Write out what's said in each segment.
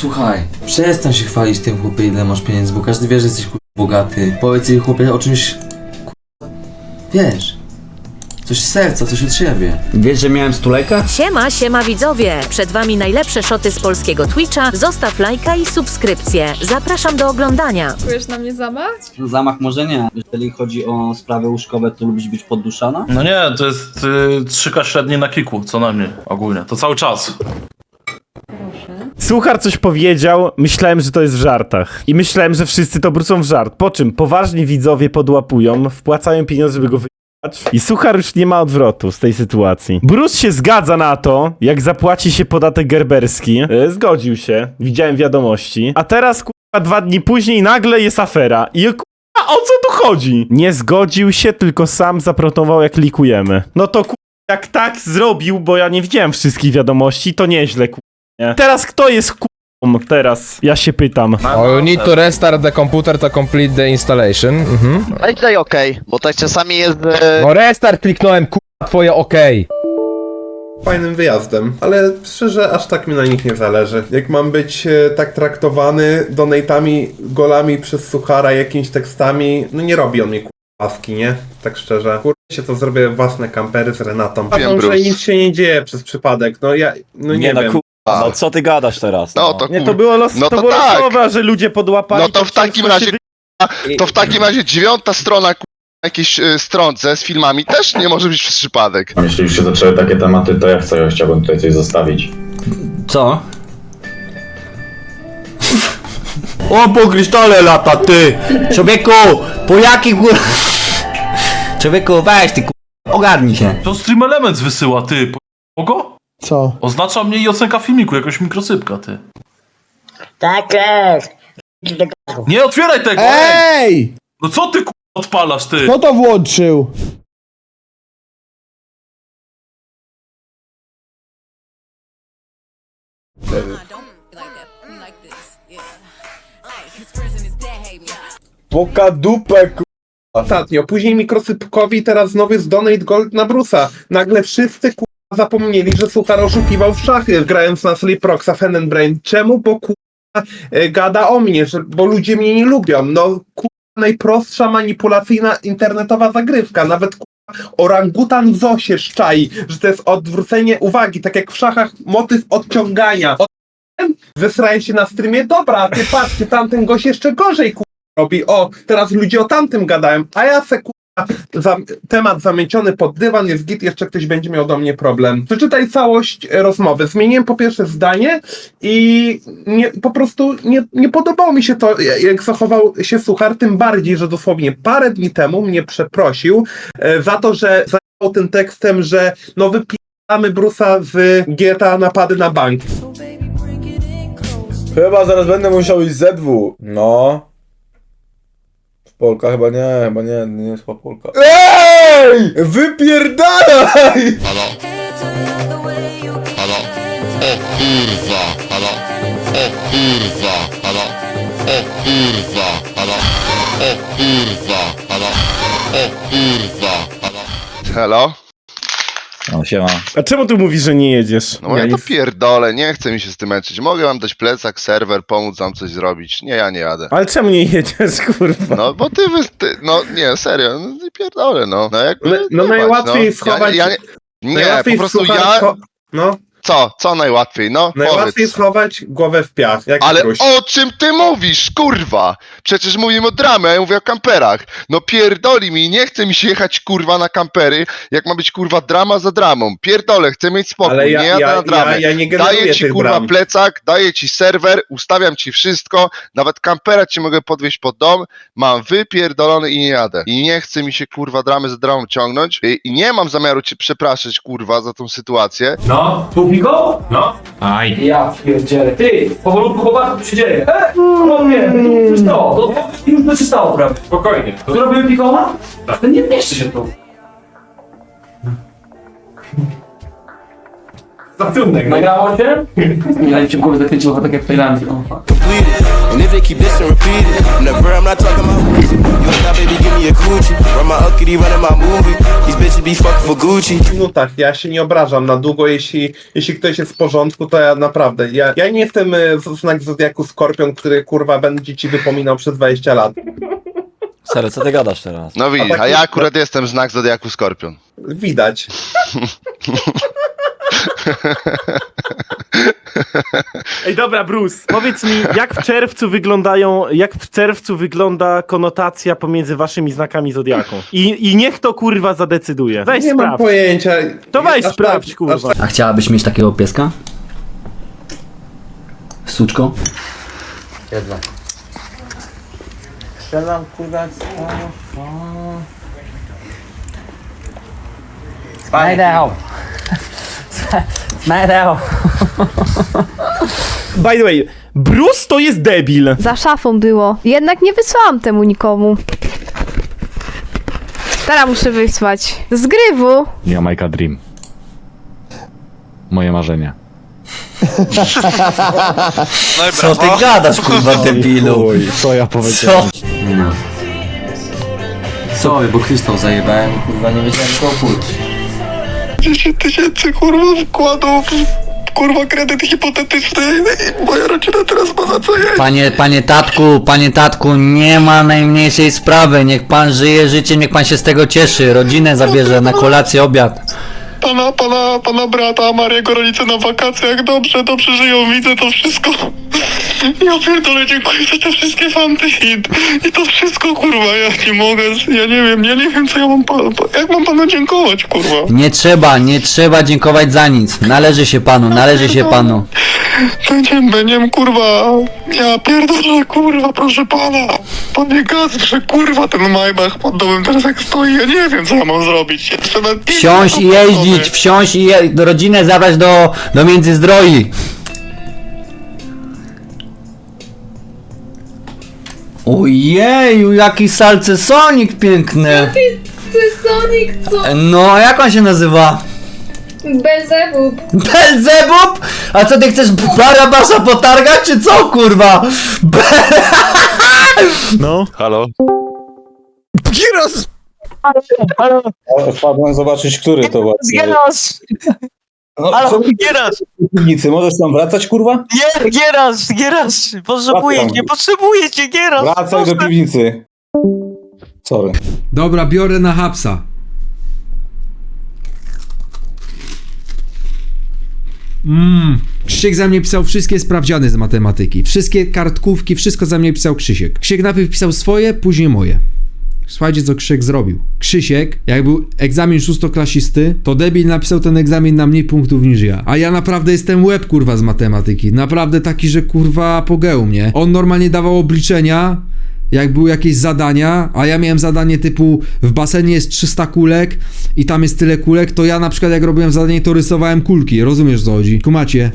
Słuchaj, przestań się chwalić tym chłopie, ile masz pieniędzy, bo każdy wie, że jesteś kur... bogaty. Powiedz jej chłopie o czymś, kur... wiesz, coś z serca, coś od siebie. Wiesz, że miałem stulejka? Siema, siema widzowie! Przed wami najlepsze szoty z polskiego Twitcha. Zostaw lajka i subskrypcję. Zapraszam do oglądania. Czujesz na mnie zamach? Zamach może nie. Jeżeli chodzi o sprawy łóżkowe, to lubisz być podduszana? No nie, to jest y, 3K średniej na kiku, co najmniej, ogólnie. To cały czas. Suchar coś powiedział, myślałem, że to jest w żartach. I myślałem, że wszyscy to obrócą w żart. Po czym poważni widzowie podłapują, wpłacają pieniądze, żeby go wyjechać. I Suchar już nie ma odwrotu z tej sytuacji. Bruce się zgadza na to, jak zapłaci się podatek gerberski. E, zgodził się, widziałem wiadomości. A teraz, kurwa, dwa dni później nagle jest afera. I kurwa, o co tu chodzi? Nie zgodził się, tylko sam zaprotował, jak likujemy. No to kurwa, jak tak zrobił, bo ja nie widziałem wszystkich wiadomości, to nieźle, kurwa. Nie. Teraz kto jest k***ą? Teraz ja się pytam. Oh, you need to restart the computer to complete the installation. Mhm. Daj tutaj OK, bo tak czasami jest. E, No restart kliknąłem, kurwa, twoje OK. fajnym wyjazdem, ale szczerze aż tak mi na nich nie zależy. Jak mam być e, tak traktowany donatami, golami przez suchara, jakimiś tekstami, no nie robi on mi kurwaski, nie? Tak szczerze. Kurwa się to zrobię własne kampery z Renatą. Wiem, Wiem, że Bruce. nic się nie dzieje przez przypadek, no ja, no nie, no wiem. Kurwa, no co ty gadasz teraz? no to Nie, to kur... było, los, No to to było tak. losowe, że ludzie podłapali. No to w przez takim się razie, wy- To w takim razie dziewiąta strona ku... jakiejś y, stronce z filmami też nie może być przez przypadek. Jeśli już się zaczęły takie tematy, to ja chcę, chciałbym tutaj coś zostawić. Co? O, po krysztale lata, ty! Człowieku, po jakim gór... Człowieku, weź ty kur... Ogarnij się. To Stream Elements wysyła, ty. Kogo? Co? Oznacza mnie i ocenka filmiku, jakoś mikrosypka, ty. Tak jest. Nie otwieraj tego! ej! Ej! No co ty ku... odpalasz, ty? Kto to włączył? Poka dupę, ku... Ostatnio, później mikrosypkowi, teraz znowu jest donate gold na Brusa. Nagle wszyscy kurwa zapomnieli, że suchar oszukiwał w szachy, grając na Sleeproxa Brain. Czemu? Bo kurwa e, gada o mnie, że, bo ludzie mnie nie lubią. No kurwa najprostsza manipulacyjna internetowa zagrywka. Nawet kurwa orangutan w zosie szczai, że to jest odwrócenie uwagi, tak jak w szachach motyw odciągania. Od... Wysraje się na streamie, dobra, ty patrzcie, tamten gość jeszcze gorzej kurwa robi, o, teraz ludzie o tamtym gadają, a ja se kurwa, temat zamieciony pod dywan, jest git, jeszcze ktoś będzie miał do mnie problem. Przeczytaj całość e, rozmowy. Zmieniłem po pierwsze zdanie i nie, po prostu nie, nie podobało mi się to, e, jak zachował się Suchar, tym bardziej, że dosłownie parę dni temu mnie przeprosił e, za to, że zajął tym tekstem, że no wypijamy Brusa z GTA napady na bank. Chyba zaraz będę musiał iść ZW. No. Polka chyba nie, chyba nie, nie jest chyba Polka. EJ! Wypierdalaj! Halo? Halo? O kurwa! Halo? O kurwa! Halo? O kurwa! Halo? O kurwa! Halo? O kurwa! Halo? Halo? No siema. A czemu tu mówisz, że nie jedziesz? No ja to pierdolę, nie chce mi się z tym męczyć. Mogę wam dać plecak, serwer, pomóc wam coś zrobić. Nie, ja nie jadę. Ale czemu nie jedziesz, kurwa? No bo ty, wy, ty no nie, serio, no i pierdolę, no. No, jakby, No, no zobacz, najłatwiej no. schować... Ja, ja, nie, nie, najłatwiej po prostu ja... No, Co? Co najłatwiej? No, najłatwiej powiedz. schować głowę w piach, jak Ale o czym ty mówisz, kurwa? Przecież mówimy o dramie, a ja mówię o kamperach. No pierdoli mi, nie chce mi się jechać kurwa na kampery, jak ma być kurwa drama za dramą. Pierdolę, chcę mieć spokój, Ale ja, nie jadę ja, na dramę. ja, ja nie generuję Daję ci tych kurwa dram. plecak, daję ci serwer, ustawiam ci wszystko, nawet kampera ci mogę podwieźć pod dom, mam wypierdolony i nie jadę. I nie chce mi się kurwa dramy za dramą ciągnąć i, i nie mam zamiaru cię przepraszać kurwa za tą sytuację. No, go? No. Ja pierdzielę. Ty, powolutku chłopaku, co się dzieje? E, no nie, to coś stało. To, to już to się stało prawie. Spokojnie. Tu robimy pikoma? Tak. To nie mieszczy się tu. Za trudnego. Nagrało się? Ja ci w głowie zakręciło tak jak w Tajlandii. O, fuck. And if they keep this and repeat it, never, I'm not talking about you baby, give me a coochie. Run my uppity, running my movie. These bitches be fucking for Gucci. minutach. Ja się nie obrażam na długo, jeśli, jeśli ktoś jest w porządku, to ja naprawdę. Ja, ja nie jestem e, z- znak zodiaku Skorpion, który kurwa będzie ci wypominał przez 20 lat. Serio, co ty gadasz teraz? No widzisz, tak a ja akurat jestem znak Zodiaku Skorpion. Widać. Ej, dobra, Bruce, powiedz mi, jak w czerwcu wyglądają, jak w czerwcu wygląda konotacja pomiędzy waszymi znakami zodiaku? I, i niech to kurwa zadecyduje. Weź nie mam sprawdź. pojęcia. To weź Aż sprawdź, tak- kurwa. aż tak- A chciałabyś mieć takiego pieska? Suczko? Jedna. Strzelam kurwa By the way, Bruce to jest debil. Za szafą było. Jednak nie wysłałam temu nikomu. Teraz muszę wysłać. Z grywu. Jamaica Dream. Moje marzenie. Co ty gadasz, kurwa, debilu? co ja powiedziałem? Co? No. Sorry, bo krystał zajebałem kurwa nie wiedziałem kogo pójść. 10 tysięcy kurwa wkładów, kurwa kredyt hipotetyczny i moja rodzina teraz ma za co jeść. Panie, panie tatku, panie tatku, nie ma najmniejszej sprawy. Niech pan żyje życiem, niech pan się z tego cieszy. Rodzinę zabierze na kolację, obiad. Pana, pana, pana brata, Mariego rodzice na wakacjach, dobrze, dobrze żyją, widzę to wszystko. Ja pierdolę, dziękuję za te wszystkie fanty i, i to wszystko, kurwa, ja nie mogę, ja nie wiem, ja nie wiem, co ja mam panu, jak mam panu dziękować, kurwa. Nie trzeba, nie trzeba dziękować za nic. Należy się panu, należy się panu. Będziem, będziem, kurwa, ja pierdolę, kurwa, proszę pana. Panie Gazprze, kurwa, ten Maybach pod domem teraz jak stoi, ja nie wiem, co ja mam zrobić. Jeszcze na Wsiąść i jeździć, wsiąść i je, rodzinę zabrać do, do Międzyzdroi. Ojeju, jaki salcesonik piękny. Sonik, co? No, jak on się nazywa? Belzebub. Belzebub? A co ty chcesz Barabasza potargać, czy co, kurwa? Be No. Halo? Giros! Wpadłem zobaczyć, który to właśnie. Gieras! No, Halo, Gieras! piwnicy, możesz tam wracać, kurwa? Nie, Gieras, Gieras! Potrzebuję Wracam. cię, potrzebuję cię, Gieras! Wracaj do piwnicy. Sorry. Dobra, biorę na hapsa. Mmm. Krzysiek za mnie pisał wszystkie sprawdziane z matematyki. Wszystkie kartkówki, wszystko za mnie pisał Krzysiek. Krzysiek najpierw pisał swoje, później moje. Słuchajcie, co Krzysiek zrobił. Krzysiek, jak był egzamin szóstoklasisty, to debil napisał ten egzamin na mniej punktów niż ja. A ja naprawdę jestem łeb, kurwa, z matematyki. Naprawdę taki, że kurwa apogeum, nie? On normalnie dawał obliczenia, jak były jakieś zadania, a ja miałem zadanie typu w basenie jest 300 kulek i tam jest tyle kulek, to ja na przykład jak robiłem zadanie, to rysowałem kulki. Rozumiesz, co chodzi? Kumacie?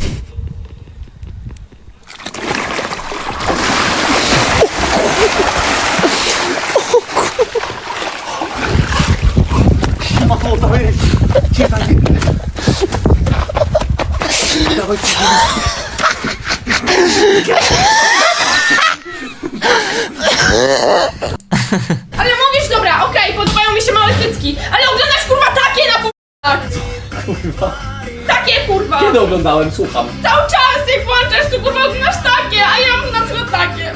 Ale mówisz, dobra, okej, podobają mi się małe cycki, ale oglądasz kurwa takie na p***ach. Kurwa. Takie kurwa. Kiedy oglądałem, słucham. Cały czas jak włączasz, to kurwa oglądasz takie, a ja mam na przykład takie.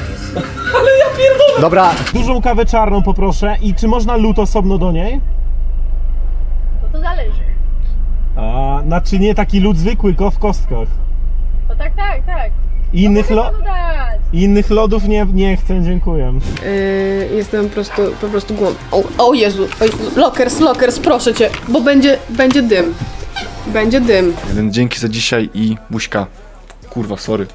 Dobra, Dużą kawę czarną poproszę i czy można lód osobno do niej? No to zależy. A, znaczy nie taki lód zwykły, tylko w kostkach. No tak, tak, tak. Innych, lo- dać. innych lodów nie, nie chcę, dziękuję. Yy, jestem po prostu, po prostu głodny. O, o Jezu, o Jezu, Lokers, Lokers, proszę cię, bo będzie, będzie dym. Będzie dym. Jeden dzięki za dzisiaj i buźka. Kurwa, sorry.